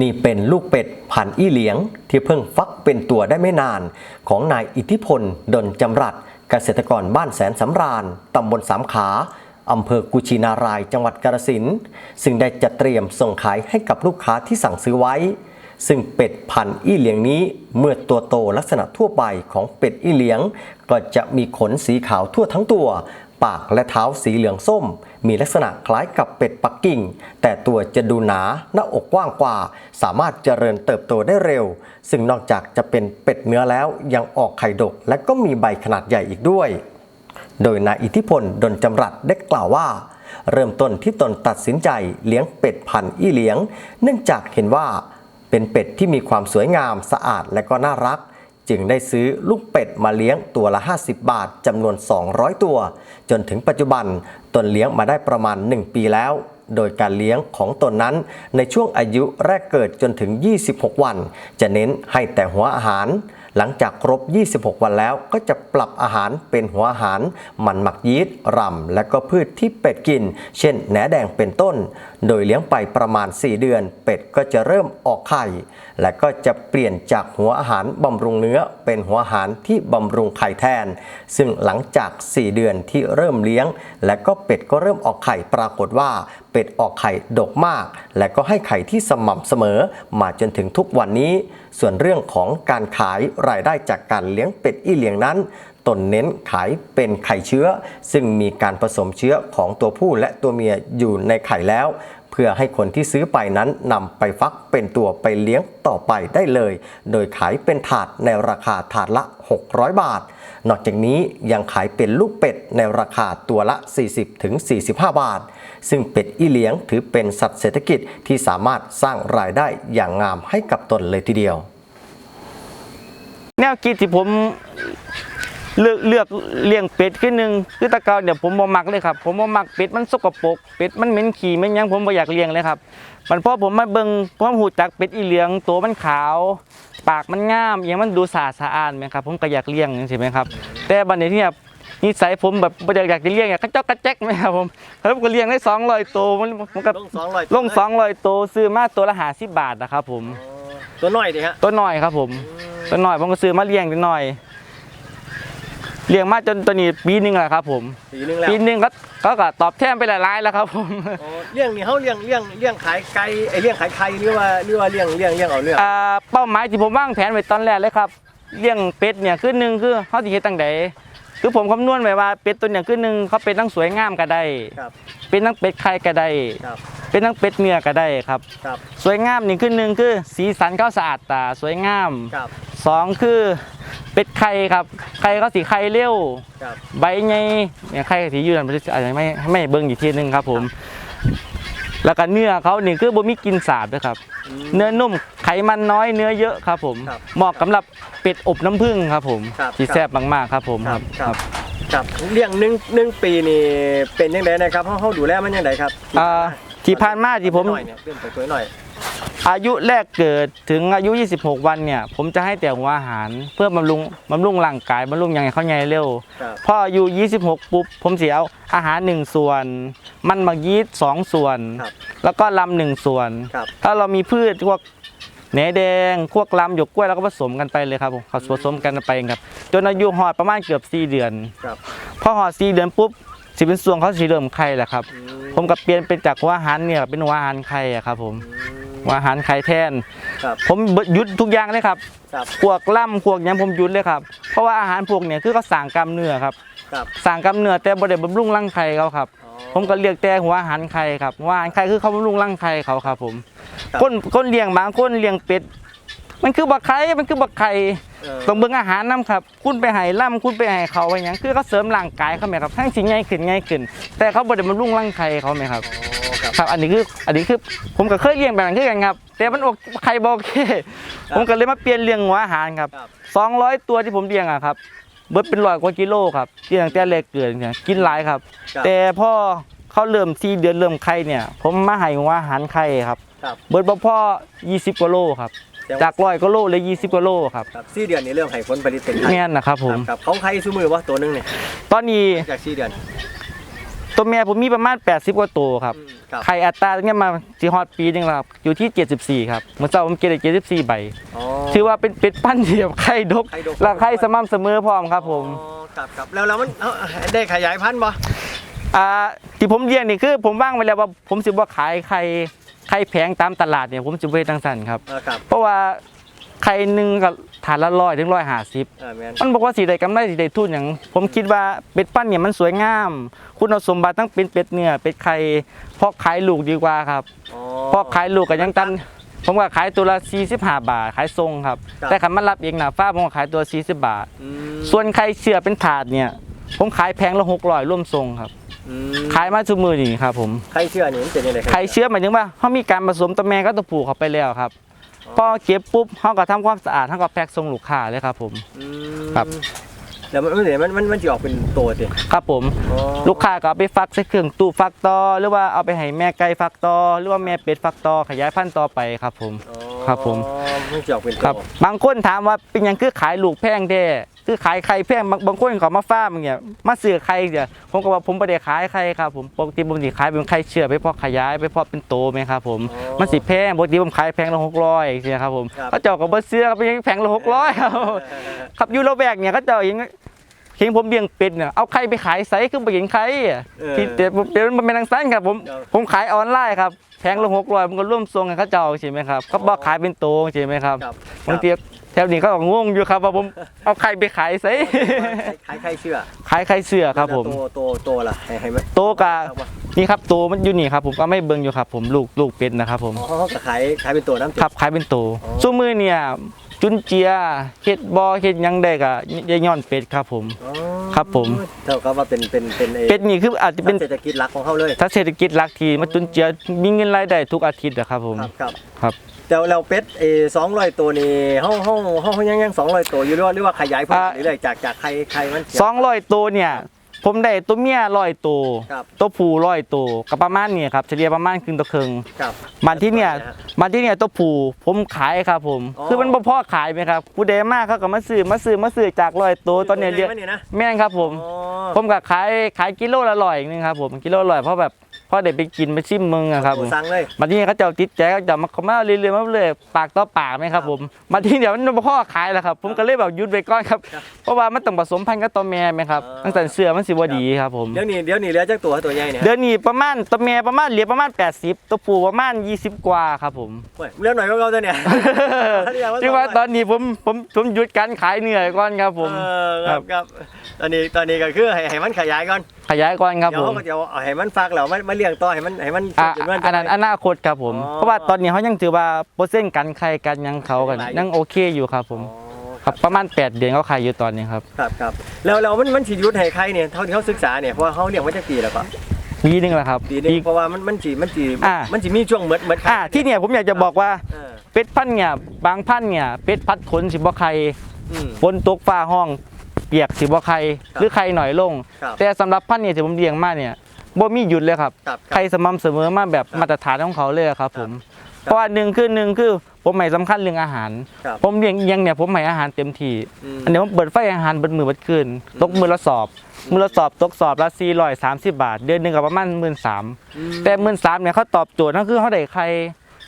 นี่เป็นลูกเป็ดพันอี้เหลียง ที่เพิ่งฟักเป็นตัวได้ไม่นาน ของนายอิทธิพลดนจำรัดเกษตรกรบ้านแสนสำราญตำบลสามขาอำเภอกุชินารายจังหวัดกาฬสินธุ์ซึ่งได้จัดเตรียมส่งขายให้กับลูกค้าที่สั่งซื้อไว้ ซึ่งเป็ดพันอี้เหลียงนี้เมื่อตัวโตลักษณะทั่วไปของเป็ดอี้เหลียง ก็จะมีขนสีขาวทั่วทั้งตัว ปากและเท้าสีเหลืองส้ม มีลักษณะคล้ายกับเป็ดปักกิ่ง แต่ตัวจะดูหนา หน้าอกกว้างกว่า สามารถเจริญเติบโตได้เร็ว ซึ่งนอกจากจะเป็นเป็ดเนื้อแล้วยังออกไข่ดก และก็มีใบขนาดใหญ่อีกด้วย โดยนายอิทธิพลดนจำรัดได้กล่าวว่า เริ่มต้นที่ตนตัดสินใจเลี้ยงเป็ดพันธุ์อี้เลี้ยง เนื่องจากเห็นว่าเป็นเป็ดที่มีความสวยงามสะอาดและก็น่ารัก จึงได้ซื้อลูกเป็ดมาเลี้ยงตัวละ 50 บาทจำนวน 200 ตัว จนถึงปัจจุบันตนเลี้ยงมาได้ประมาณ 1 ปีแล้ว โดยการเลี้ยงของตนนั้นในช่วงอายุแรกเกิดจนถึง 26 วัน จะเน้นให้แต่หัวอาหาร หลังจากครบ 26 วันแล้วก็จะปรับอาหารเป็นหัวอาหาร มันหมักยีสต์รำและก็พืชที่เป็ดกิน เช่นแหนแดงเป็นต้น โดยเลี้ยงไปประมาณ 4 เดือน เป็ดก็จะเริ่มออกไข่ และก็จะเปลี่ยนจากหัวอาหารบำรุงเนื้อเป็นหัวอาหารที่บำรุงไข่แทน ซึ่งหลังจาก 4 เดือนที่เริ่มเลี้ยง และก็เป็ดก็เริ่มออกไข่ปรากฏว่า เป็ดออกไข่ดกมาก และก็ให้ไข่ที่สม่ำเสมอ มาจนถึงทุกวันนี้ ส่วนเรื่องของการขายรายได้จากการเลี้ยงเป็ดอี้เลียงนั้นตนเน้นขายเป็นไข่เชื้อ ซึ่งมีการผสมเชื้อของตัวผู้และตัวเมียอยู่ในไข่แล้ว เพื่อให้คนที่ซื้อไปนั้นนำไปฟักเป็นตัวไปเลี้ยงต่อไปได้เลย โดยขายเป็นถาดในราคาถาดละ 600 บาท นอกจากนี้ยังขายเป็นลูกเป็ดในราคาตัวละ 40-45 บาท ซึ่งเป็ดอีเลี้ยงถือเป็นสัตว์เศรษฐกิจที่สามารถสร้างรายได้อย่างงามให้กับตนเลยทีเดียว แนวคิดที่ผมเลือกเลือกเลี้ยงเป็ดคือหนึ่งคือตะเกาเนี่ยผมบ่มักเลยครับผมบ่มักเป็ดมันสกปรกเป็ดมันเหม็นขี้มันยังผมบ่อยากเลี้ยงเลยครับมันพอผมมาเบิ่งผมหูจักเป็ดอีเหลืองตัวมันขาว ปากมันงามอหยังมันดูสะอาดสะอาดไหมครับผมก็อยากเลี้ยงจังซี่ไหมครับ แต่บัดนี้เนี่ยนิสัยผมแบบบ่อยากอยากจะเลี้ยงอยากกระจอกกระแจกไหมครับผมแล้วผมก็เลี้ยงได้200ตัวมันผมก็ลง200ลง200ตัวซื้อมาตัวละ50บาทนะครับผมตัวน้อยดิฮะตัวน้อยครับผมตัวน้อยผมก็ซื้อมาเลี้ยงตัวน้อย เลี้ยงมาจนตัวนี้ปีหนึงแล้วครับผม ปีนึงแล้วปีหนึงก็ก็ก็ตอบแทนไปหลายๆแล้วครับผมอ๋อเลี้ยงนี่เขาเลี้ยงเลี้ยงเลี้ยงขายไก่ไอเลี้ยงขายไข่หรือว่าหรือว่าเลี้ยงเลี้ยงเลี้ยงเอาเนื้ออ่าเป้าหมายที่ผมวางแผนไว้ตอนแรกเลยครับเลี้ยงเป็ดเนี่ยคือหนึ่งคือเขาสิเฮ็ดตั้งใดคือผมคำนวณไว้ว่าเป็ดตัวเนี่ยคือหนึ่งเขาเป็นทั้งสวยงามก็ได้ ครับเป็นทั้งเป็ดไข่ก็ได้ ครับเป็นทั้งเป็ดเนื้อก็ได้ครับ ครับสวยงามนี่คือหนึ่งคือสีสันเขาสะอาดตาสวยงาม ครับสองคือ เป็ดไข่ครับไข่เขาสีไข่เร็วครับใบไงเนี่ยไข่สีอยู่นั่นอาจจะไม่ไม่เบิ่งอีกทีหนึงครับผม แล้วก็เนื้อเขานี่คือบ่มีกลินสาบด้วยครับ เนื้อนุ่มไขมันน้อยเนื้อเยอะครับผมครับเหมาะสำหรับเป็ดอบน้ำผึ้งครับผมครับที่แซ่บมากๆครับผมครับครับครับเลี้ยงหนึ่งหนึ่งปีนี่เป็นยังไงนะครับเขาเขาดูแลมันยังไงครับอ่าที่ผ่านมาที่ผม หน่อยเนี่ยเริ่มไปตัวหน่อย อายุแรกเกิดถึงอายุ 26 วันเนี่ย ผมจะให้แต่หัวอาหาร เพื่อบำรุงบำรุงร่างกายบำรุงอย่างไรเขาใหญ่เร็วครับพออายุ 26 ปุ๊บ ผมเสียเอาอาหาร 1 ส่วน มันหมักยีสต์2ส่วน ครับแล้วก็ลำหนึ่งส่วน ครับ ถ้าเรามีพืชพวกแหนแดงพวกลำหยวกกล้วยเราก็ผสมกันไปเลยครับผมผสมกันไปครับ จนอายุหอดประมาณเกือบ 4 เดือน ครับพอหอด 4 เดือนปุ๊บสิเป็นส่วนเขาสีเริ่มไข่แหละครับ อืผมก็เปลี่ยนเป็นจากหัวอาหารเนี่ยเป็นหัวอาหารไข่อะครับผมหั วอาหารไข่แทน ครับผมหยุดทุกอย่างเลยครับครับพวกล่ำพวกหยังผมหยุดเลยครับ เพราะว่าอาหารพวกเนี่ยคือเขาสั่งกล้ามเนื้อครับครับสั่งกล้ามเนื้อแต่บ่ได้บำรุงร่างไข่เขาครับ อ๋อ ผมก็เรียกแต่หัวอาหารไข่ครับหัวอาหารไข่คือเขาบำรุงร่างไข่เขาครับ ผมครับ คนคนเลี้ยงบางคนเลี้ยงเป็ด มันคือบักไข่มันคือบักไข่ เออ ต้องเบิ่งอาหารนํครับ คุณไปให้ล่ำคุณไปให้เขาไปหยังคือเขาเสริมร่างกายเขาไหมครับทั้งสิง่ายขึ้นง่ายขึ้น แต่เขาบ่ได้บำรุงร่างไข่เขาไหมครับ อ๋อ ครับครับ อันนี้คืออันนี้คือผมก็เคยเลี้ยงแบบนั้นคือกันครับ แต่มันอกไข่บ่โอเค ผมก็เลยมาเปลี่ยนเลี้ยงหัวอาหารครับครับ 200 ตัวที่ผมเลี้ยงอะครับเบิดเป็นร้อยกว่ากิโลครับที่ตั้งแต่เล็กเกิดเนี่ยกินหลายครับครับแต่พอเขาเริ่ม4เดือนเริ่มไข่เนี่ย ผมมาให้หัวอาหารไข่ครับครับเบิดบ่พอ20กว่าโลครับแต่ว่จากร้อยกว่าโลเหลย20กว่าโลครับครับสี่เดือนนี่เริ่มให้ผลผลิตเป็นไข่แม่นนะครับผมครับเขาไข่ซูมือวะตัวหนึงเนี่ยตอนนี้จากสี่เดือน ตัวแม่ผมมีประมาณ 80 กว่าตัวครับอืมครับไข่อัตราตรงเนี้ยมาสีฮอตปีหนึงแล้วครับ อยู่ที่ 74 ครับเมื่อเช้าผมเก็บได้74 ใบ อ๋อ ถือว่าเป็นเป็ดปั้นที่แบบไข่ดกไข่ดก และไข่สม่ำเสมอพร้อมครับผมอ๋อครับครับแล้วแล้วมันเอ้าได้ขยายพันธุ์บ่อ่าที่ผมเรียนนี่คือผมว่างไว้แล้วว่าผมสิบ่ขายไข่ไข่แพงตามตลาดเนี่ยผมสิบ่เฮ็ดจังซั่นครับ เออครับ เพราะว่า ไข่หนึงก็ฐานละ100ถึง150เออแมนมันบอกว่าสีใดกำไรสีใดทุนอย่าง ผมคิดว่าเป็ดปั้นเนี่ยมันสวยงาม คุณสมบัติทั้งเป็นเป็ดเนื้อเป็ดไข่เพาะขายลูกดีกว่าครับ อ๋อเพาะขายลูกกับยังตัน ผมก็ขายตัวละ45 บาท ขายทรงครับ ครับ แต่ขันมันรับเองหนาฟ้าผมก็ขายตัว 40 บาท อืมส่วนไข่เชื่อเป็นถาดเนี่ย ผมขายแพงละ600ร่วมทรงครับ อืมขายมาทุกมือนี่ครับผมไข่เชื่อนี่มันเป็นยังไงไข่เชื้อหมายถึงว่าเขามีการผสมตัวแม่กับตัวผู้เข้าไปแล้วครับ พอเก็บปุ๊บเขาก็ทำความสะอาดเขาก็แพ็คส่งลูกค้าเลยครับผม อืมครับ แล้วมันมันเดี๋ยวมันมันมันจะออกเป็นตัวสิครับผม อ๋อลูกค้าก็เอาไปฟักใส่เครื่องตู้ฟักต่อหรือว่าเอาไปให้แม่ไก่ฟักต่อหรือว่าแม่เป็ดฟักต่อขยายพันธุ์ต่อไปครับผม อ๋อครับผม มันจะออกเป็นคตัรัวบบางคนถามว่าเป็นหยังคือขายลูกแพงแท้ คือขายไข่แพงบางบางคนเขามาฟ้าร์มอย่างเงี้ยมาซื้อไข่เนี่ยผมก็ว่าผมไม่ได้ขายไข่ครับผมปกติผมสิขายเป็นไข่เชื่อไปเพาะขยายไปเพาะเป็นโตไหมครับผมมันสิแพงปกติผมขายแพงละหกร้อยใช่ไหมครับผมเขาเจ้าก็บ่ซื้อครับเป็นหยังแพงละหกร้อยครับครับอยูโรแบกเนี่ยเขาเจ้าเองเห็นผมเลี้ยงเป็ดเนี่ยเอาไข่ไปขายไซส์คือไปเห็นไข่อะ เออ ที่เดี๋ยวผมเดี๋ยวมันเป็นทางสั้นครับผมเออผมขายออนไลน์ครับแพงละหกร้อยมันก็ร่วมทรงกันเขาเจ้าใช่ไหมครับเขาบอกขายเป็นโตใช่ไหมครับครับ บางที แถวนี้เขาก็งงอยู่ครับว่าผมเอาไข่ไปขายไซส์ขายไข่เชื่อขายไข่เสือครับผม แล้วตัวตัวตัวล่ะให้ให้มันโตกะเอาวะนี่ครับโตมันอยู่นี่ครับผมก็ไม่เบิ่งอยู่ครับ ผมลูกลูกเป็ดนะครับผมอ๋อเขาก็ขายขายเป็นตัวน้ำจืด ครับขายเป็นโตอ๋อ ซุ้มือเนี่ยจุนเจียเฮ็ดบอเฮ็ดหยังได้กะยายย้อนเป็ดครับผม อ๋อครับผม เท่ากับว่าเป็นเป็นเป็นไอ้เป็ดนี่คืออาจจะเป็นเศรษฐกิจหลักของเขาเลย ถ้าเศรษฐกิจหลักทีมาจุนเจือมีเงินรายได้ทุกอาทิตย์อะครับผม ครับครับ ครับ แต่เราเป็ดเอสองร้อยตัวนี่ห้องห้องห้องยังยังสองร้อยตัวอยู่หรือว่าหรือว่าขยายเพิ่มอ่า เรื่อยๆจากจากใครใครมันเสียสองร้อยตัวเนี่ย ผมได้ตัวเมียร้อยตัวครับ ตัวผู้ร้อยตัวก็ประมาณเนี่ยครับเฉลี่ยประมาณครึ่งต่อครึ่งครับ มันที่เนี่ยมันที่เนี่ยตัวผู้ผมขายครับผม อ๋อ คือมันบ่พอขายไหมครับผู้ใดมากเขาก็มาซื้อมาซื้อมาซื้อจากร้อยตัวตอนเนี้ยเรียกตัวใหญ่ไหมนี่นะแม่นครับผม อ๋อผมก็ขายขายกิโลละร้อยนึงครับผมกิโลละร้อยเพราะแบบพ อได้ไปกินไปชิมมึงอะครับผมสั่งเลยมาที่นี่เขาจะติดใจเขาจะมาเขามาเรื่อยๆมาเรื่อยๆปากต่อปากไหมครับผมมาที่เดี๋ยวมันบ่พ่อขายแล้วครับ ผมก็เลยแบบหยุดไปก่อนครับครับเพราะว่ามันต้องผสมพันธุ์กับตัวแม่ไหมครับอ่าตั้งแต่เสื้อมันสิบ่ดีครับผมเดี๋ยวนี้เดี๋ยวนี้เหลือจากตัวตัวใหญ่เนี่ยเดือนนี้ประมาณตัวแม่ประมาณเหลือประมาณ 80 ตัวผู้ประมาณ 20 กว่าครับผมเว้ยเหลือหน่อยก็เราตัวเนี่ยเรียกว่าที่ว่าตอนนี้ผมผมผมหยุดการขายเหนื่อยก่อนครับผมเออครับครับตอนนี้ตอนนี้ก็คือให้ให้มันขยายก่อน ขยายก่อนครับเดี๋ยวผม เขาก็จะเอาให้มันฟักแล้วมันมาเลี้ยงต่อให้มันให้มันอะจนมันอันนั้นอนาคตครับผม อ๋อเพราะว่าตอนนี้เขายังถือว่าเปอร์เซ็นต์การขายกันยังเขากันหลายอยู่ ยังโอเคอยู่ครับผมอ๋อครับประมาณ 8 เดือนเขาขายอยู่ตอนนี้ครับครับครับแล้วแล้วมันมันฉีดยุทธให้ใครเนี่ยเท่าที่เขาศึกษาเนี่ยเพราะว่าเขาเลี้ยงมาจากปีแล้วก็ปีหนึงแหละครับปีนึงเพราะว่ามันมันฉีมันฉีอ่ามันฉีมีช่วงเหมือนเหมือนอ่าที่เนี่ยผมอยากจะบอกว่าเออเป็ดพันธุ์เนี่ยบางพันธุ์เนี่ยเป็ดพัดขนสิบ่ไข่อืมฝนตกฟ้าห้อง เปียกสิบ่ไข่ครับหรือไข่หน่อยลง ครับแต่สำหรับพันธุ์เนี่ยที่ผมเลี้ยงมาเนี่ยบ่มีหยุดเลยครับครับไข่สม่ำเสมอมาแบบครับมาตรฐานของเขาเลยครับผมครับเพราะว่าหนึ่งคือหนึ่งคือผมให้สำคัญเรื่องอาหาร ครับผมเลี้ยงอิหยังเนี่ยผมให้อาหารเต็มที่มอันนี้ผมเปิดไฟอาหารเบิดมือเบิดคืนตกมือละสอบมือละสอบตกสอบละ430 บาท เดือนหนึงก็ประมาณ13,000อืมแต่หมื่นสามเนี่ยเขาตอบโจทย์นั่นคือเขาได้ใคร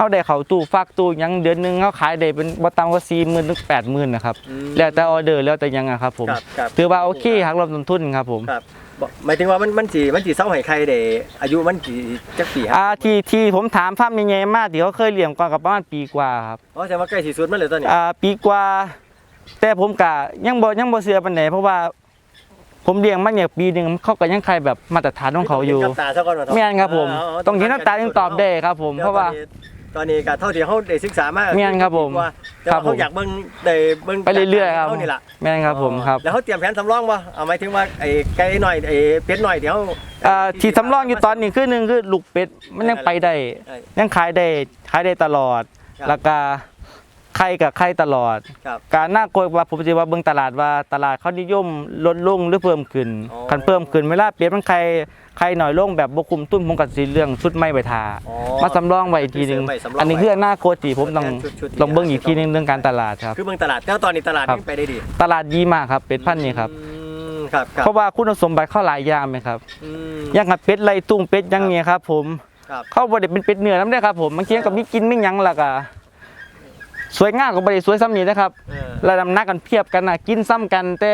เขาได้เขาตู้ฟักตู้หยังเดือนหนึงเขาขายได้เป็นบ่ต่ำกว่าสี่หมื่นถึงแปดหมื่นนะครับอืมแล้วแต่ออเดอร์แล้วแต่ยังอะครับผมครับครับ ถือว่าโอเคหักลบต้นทุนครับผมครับบอกหมายถึงว่ามันมันจีมันจีเศร้าให้ใครเดอายุมันจีจักปีคอ่ารับที่ที่ผมถามภาพยังไงมากที่เขาเคยเลี้ยงก่อนกับประมาณปีกว่าครับ อ๋อแต่ว่าใกล้สีสุดมันเลยตอนนี้ อ่าปีกว่า แต่ผมกะยังบ่ยังบ่เชื่อปานใดเพราะว่า ผมเลี้ยงมาเนี่ยปีหนึงเขาก็ยังใครแบบมาตรฐานของเขาอยู่ห็นกับตาซะก่อนว่าแม่นครับผมเอต้องเห็นน้ำตายังตอบได้ครับผม เพราะว่า ตอนนี้ก็เท่าที่เขาได้ศึกษามากแม่นครับผมว่าแต่ครัว่าบผมเขาอยากเบิ่งได้เบิ่งไปเรื่อยๆครับเขานี่ล่ะแม่นครับผมครับแล้วเขาเตรียมแผนสำรองบ่เอาหมายถึงว่าไอ้ไก่หน่อยไอ้เป็ดหน่อยเดี๋ยวอ่าที่สำรองอยู่ตอนนี้คือหนึ่งคือลูกเป็ดมันยังไปได้ใช่ยังขายได้ขายได้ตลอดครับแล้วก็ ไข่กับไข่ตลอด ครับ การน่ากลัวว่าผมจะว่าเบิ่งตลาดว่าตลาดเขานิยมลดลงหรือเพิ่มขึ้นอ๋อ คันเพิ่มขึ้นเวลาเปลี่ยนมันไข่ไข่หน่อยลงแบบบ่คุมตุ้นผมก็สิเรื่องชุดไม่ไปทาอ๋อ มาสำรองไว้อีกทีหนึงคือเสริมไว้สำรองไว้อันนี้คืออนาคตที่ผมต้องชุดๆที่ ลองเบิ่งอีกทีหนึงเรื่องการตลาดครับ คือเมืองตลาดแต่ว่าตอนนี้ตลาดครับยังไปได้ดีตลาดดีมากครับเป็ดพันธุ์นี่ครับ อืมครับครับเพราะว่าคุณสมบัติเข้าหลายอย่างไหมครับอืม อย่างกับเป็ดไรตุ้งเป็ดอยังเงี้ยครับ ผมครับ เขาบ่ได้เป็นเป็ดเนื้อน้ำได้อครับผมบางทีก็มีกินไม่ยั้งและก็ สวยงามก็บ่ได้สวยซ้ำนี้นะครับเออ แล้วน้ำหนักกันเพียบกันนะกินซ้ำกันแต่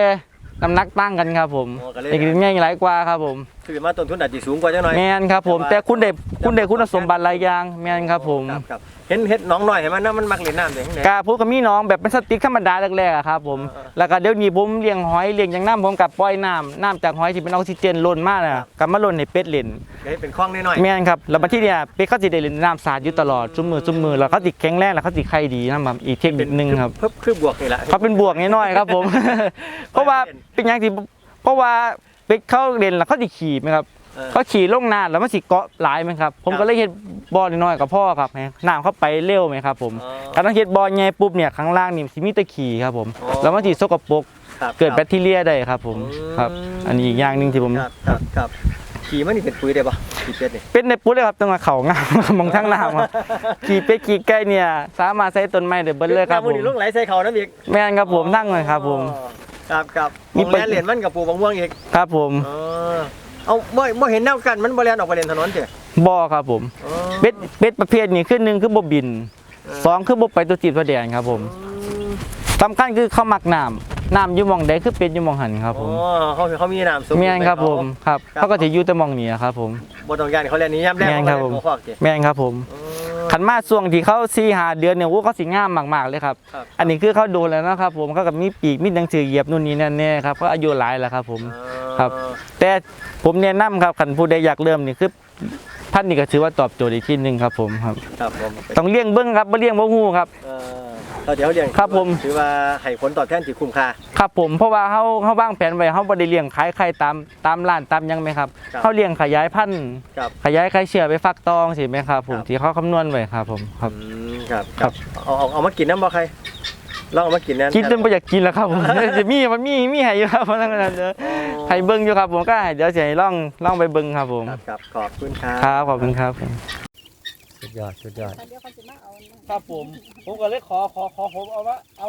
น้ำหนักต่างกันครับผมอ๋อก็เลยเด็กใหญ่หลายกว่าครับผมคือมาต้นทุนอาจจะสูงกว่าจังหน่อย แมนครับผมแต่คุณได้คุณได้คุณสมบัติหลายอย่างแมนครับผม ครับครับ เห็นเห็ดน้องหน่อยเห็นมันนะมันมักเล่นน้ำเด็กเนี่ย กาพูดกับมีน้องแบบเป็นสติ๊กธรรมดาแรกๆอะครับผม เออแล้วก็เดี๋ยวนี้ผมเลี้ยงหอยเลี้ยงอย่างน้ำผมกับปล่อยน้ำน้ำจากหอยที่เป็นออกซิเจนล้นมากนะกลับมาล้นในเป็ดเล่นเห็ดเป็นคล้องนิดหน่อยแม่นครับแล้วมาที่เนี่ยเป็ดเขาสิได้เล่นน้ำสาดอยู่ตลอดซุมมือซุมมือแล้วเขาสิแข็งแรงแล้วเขาสิไข่ดีนะครับอีกเทคนิคนึงครับ เพิ่มคือบวกนี่แหละ เขาเป็นบวกน้อยๆครับผม เพราะว่าเป็นอย่างที่เพราะว่าเป็ดเขาเล่นแล้วเขาสิขี่ไหมครับ เออเขาขี่ลงน้ำแล้วมันสิเกาะหลายไหมครับ ผมครับก็เลยเฮ็ดบอลน้อยๆกับพ่อครับให้น้ำเข้าไปเร็วไหมครับผมอ๋อการต้องเฮ็ดบอลใหญ่ปุ๊บเนี่ยข้างล่างนี่สิมีแตะขี่ครับผมอ๋อ แล้วมันสิสกปรกครับ เกิดคแบรับคทีเรียได้ครับผมอืม ครับ อันนี้อีกอย่างหนึงที่ผม ครับครับครับขี่มันนี่เป็นปุ๋ยได้ปะขี่เป็ดนี่ เป็นในปุ๊บเลยครับตั้งแต่เขางาม มองทั้งน้ำครับขี่เป็ดขี่ไก่เนี่ยสามารถใช้ต้นไม้ได้เบิดเลยครับผน้ำมันมนี่ลงไหลใส่เขาน้ำอีกแม่นครับผมทั้งเลยครับผมอ๋อครับครับมีมองเปิดแลนเหรียญมันกับปูบางม่วงอีกครับผม อ๋อ เอาบ่บ่เห็นแนวกันมันบ่แลนออกไปเล่นถนนเถอะบ่อครับผม อ๋อเป็ดเป็ดประเภทนี้คือหนึ่งคือบ่บินเออสองคือบ่ไปตัวจีบตัวแดนครับผมอืมสำคัญคือเขามักน้ำน้ำอยู่หมองใดคือเป็ดอยู่หมองหันครับผอ๋อมเขาเขามีน้ำซุปแม่นครับผมครับครับ เขาก็จะอยู่แต่หมองนี้ครับผม บ่ต้องการเขาเล่นนี้ย่ำแรกแม่นครับผม เขาคอกเถอะแม่นครับผมอ๋อ ขันมาช่วงที่เขาซีหาเดือนเนี่ยโอ้เขาสิงามมากๆเลยครับ ครับ อันนี้คือเขาโดนแล้วนะครับผมเขากับมีปีกมีหนังสือเหยียบนู่นนี่นั่นแน่ครับเขาอายุหลายแล้วครับผม ครับ แต่ผมแนะนำครับขันผู้ใดอยากเริ่มนี่คือพันธุ์นี่ก็ถือว่าตอบโจทย์อีกที่หนึ่งครับผมครับ ครับผมต้องเลี้ยงเบิ้งครับบ่เลี้ยงบ่ฮู้ครับ เออเราเดี๋ยวเลี้ยงครับผม ถือว่าให้ผลตอบแทนที่คุ้มค่า ครับผมเพราะว่าเขาเขาวางแผนไว้เขาบ่ได้เลี้ยงขายไข่ตามตามร้านตามหยังไหมครับครับเขาเลี้ยงขยายพันธุ์ครับขยายไข่เชื่อไปฟักตองสิไหมครับ ผมครับ ที่เขาคำนวณไว้ครับผมครับ อืมครับครับ เอาเอาเอามากินน้ำบ่ใครลองเอามากินนะกินจนบ่อยากกินแล้วครับผม จะมีมันมีมีให้อยู่ครับเพราะฉะนั้นเดี๋ยวอ๋อ ให้เบิ่งอยู่ครับผมก็ให้เดี๋ยวจะให้ลองลองไปเบิ่งครับผมครับครับขอบคุณครับครับขอบคุณครับสุดยอดสุดยอดครับผมผมก็เลยขอขอขอผมเอาว่าเอา